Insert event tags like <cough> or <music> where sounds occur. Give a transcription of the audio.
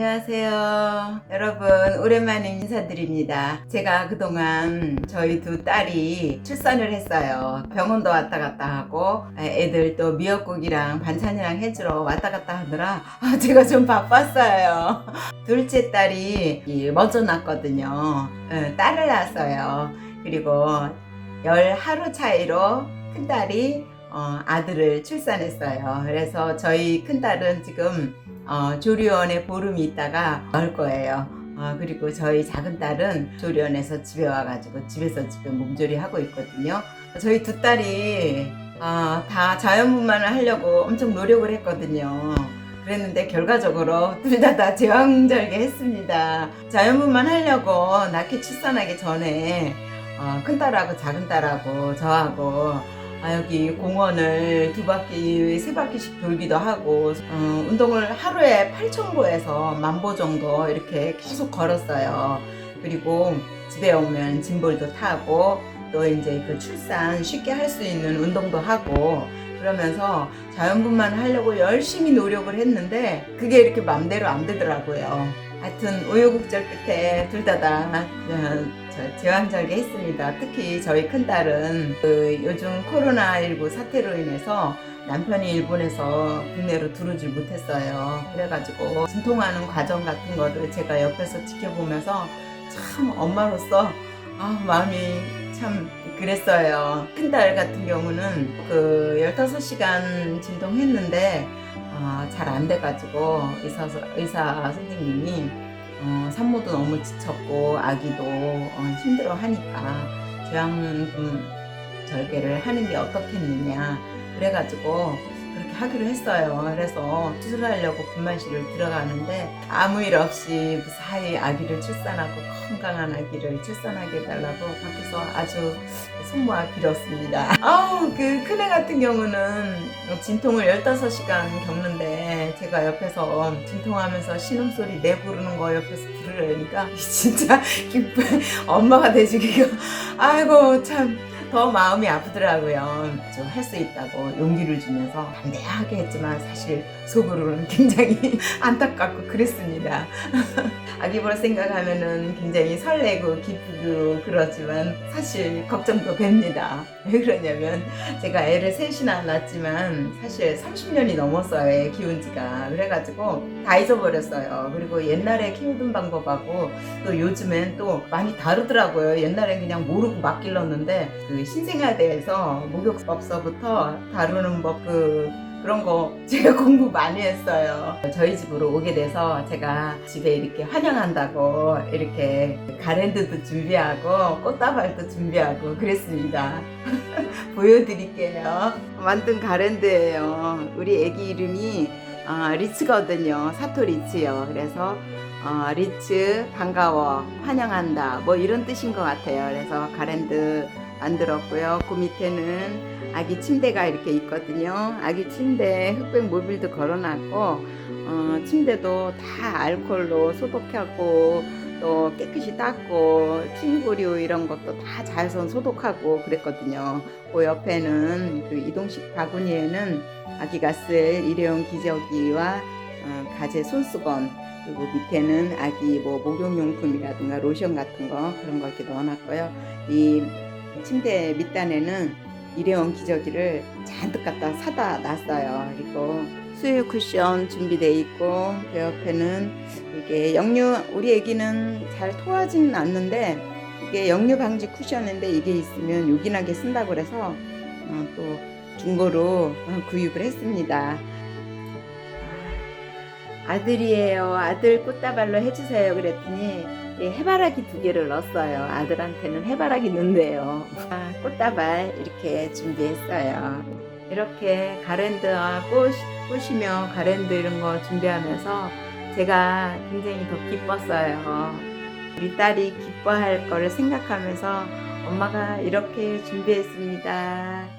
안녕하세요. 여러분, 오랜만에 인사드립니다. 제가 그동안 저희 두 딸이 출산을 했어요. 병원도 왔다 갔다 하고, 애들 또 미역국이랑 반찬이랑 해주러 왔다 갔다 하느라 아, 제가 좀 바빴어요. 둘째 딸이 이 먼저 낳았거든요. 어, 딸을 낳았어요. 그리고 열 하루 차이로 큰 딸이 어, 아들을 출산했어요. 그래서 저희 큰 딸은 지금 어, 조리원에 보름이 있다가 나올 거예요. 어, 그리고 저희 작은 딸은 조리원에서 집에 와가지고 집에서 지금 몸조리 하고 있거든요. 저희 두 딸이 어, 다 자연분만을 하려고 엄청 노력을 했거든요. 그랬는데 결과적으로 둘 다 다 제왕절개 했습니다. 자연분만 하려고 낳기 출산하기 전에 어, 큰 딸하고 작은 딸하고 저하고 아, 여기 공원을 두 바퀴, 세 바퀴씩 돌기도 하고, 어, 운동을 하루에 8,000보에서 만보 정도 이렇게 계속 걸었어요. 그리고 집에 오면 짐볼도 타고, 또 이제 그 출산 쉽게 할 수 있는 운동도 하고, 그러면서 자연분만 하려고 열심히 노력을 했는데, 그게 이렇게 맘대로 안 되더라고요. 하여튼 우여곡절 끝에 둘 다다 제왕절개 했습니다. 특히 저희 큰딸은 그 요즘 코로나19 사태로 인해서 남편이 일본에서 국내로 들어오질 못했어요. 그래가지고 진통하는 과정 같은 거를 제가 옆에서 지켜보면서 참 엄마로서 아, 마음이 참 그랬어요. 큰 딸 같은 경우는 그 15시간 진통했는데 어, 잘안 돼가지고 의사, 의사 선생님이 어, 산모도 너무 지쳤고 아기도 어, 힘들어 하니까 제왕 절개를 하는 게 어떻겠느냐 그래가지고 하기로 했어요. 그래서 수술하려고 분만실을 들어가는데 아무 일 없이 무사히 아기를 출산하고 건강한 아기를 출산하게 해달라고 밖에서 아주 손모아 빌었습니다. 아우 그 큰애 같은 경우는 진통을 15시간 겪는데 제가 옆에서 진통하면서 신음소리 내부르는 거 옆에서 들으려니까 <laughs> 진짜 기쁜 엄마가 돼주기가 아이고 참 더 마음이 아프더라고요. 좀 할 수 있다고 용기를 주면서 담대하게 했지만 사실 속으로는 굉장히 <laughs> 안타깝고 그랬습니다. <laughs> 아기 볼 생각하면은 굉장히 설레고 기쁘고 그러지만 사실 걱정도 됩니다. <laughs> 왜 그러냐면 제가 애를 셋이나 낳았지만 사실 30년이 넘었어요. 애 키운 지가. 그래가지고 다 잊어버렸어요. 그리고 옛날에 키우던 방법하고 또 요즘엔 또 많이 다르더라고요. 옛날엔 그냥 모르고 막 길렀는데 그 신생아대에서 목욕법서부터 다루는 법 그 그런 거 제가 <laughs> 공부 많이 했어요. 저희 집으로 오게 돼서 제가 집에 이렇게 환영한다고 이렇게 가랜드도 준비하고 꽃다발도 준비하고 그랬습니다. <laughs> 보여드릴게요. 만든 가랜드예요. 우리 애기 이름이 어, 리츠거든요. 사토 리츠요. 그래서 어, 리츠 반가워 환영한다 뭐 이런 뜻인 것 같아요. 그래서 가랜드 만들었고요. 그 밑에는 아기 침대가 이렇게 있거든요. 아기 침대에 흑백 모빌도 걸어놨고 어, 침대도 다 알콜로 소독하고 또 깨끗이 닦고 침구류 이런 것도 다 자외선 소독하고 그랬거든요. 그 옆에는 그 이동식 바구니에는 아기가 쓸 일회용 기저귀와 어, 가재 손수건 그리고 밑에는 아기 뭐 목욕용품이라든가 로션 같은 거 그런 거 이렇게 넣어놨고요. 이 침대 밑단에는 일회용 기저귀를 잔뜩 갖다 사다 놨어요. 그리고 수유 쿠션 준비돼 있고 그 옆에는 이게 역류 우리 애기는 잘 토하지는 않는데 이게 역류 방지 쿠션인데 이게 있으면 요긴하게 쓴다고 그래서 어, 또 중고로 어, 구입을 했습니다. 아들이에요. 아들 꽃다발로 해주세요. 그랬더니 이 해바라기 두 개를 넣었어요. 아들한테는 해바라기 넣는데요. 아, 꽃다발 이렇게 준비했어요. 이렇게 가랜드와 꽃, 꽃이며 가랜드 이런 거 준비하면서 제가 굉장히 더 기뻤어요. 우리 딸이 기뻐할 거를 생각하면서 엄마가 이렇게 준비했습니다.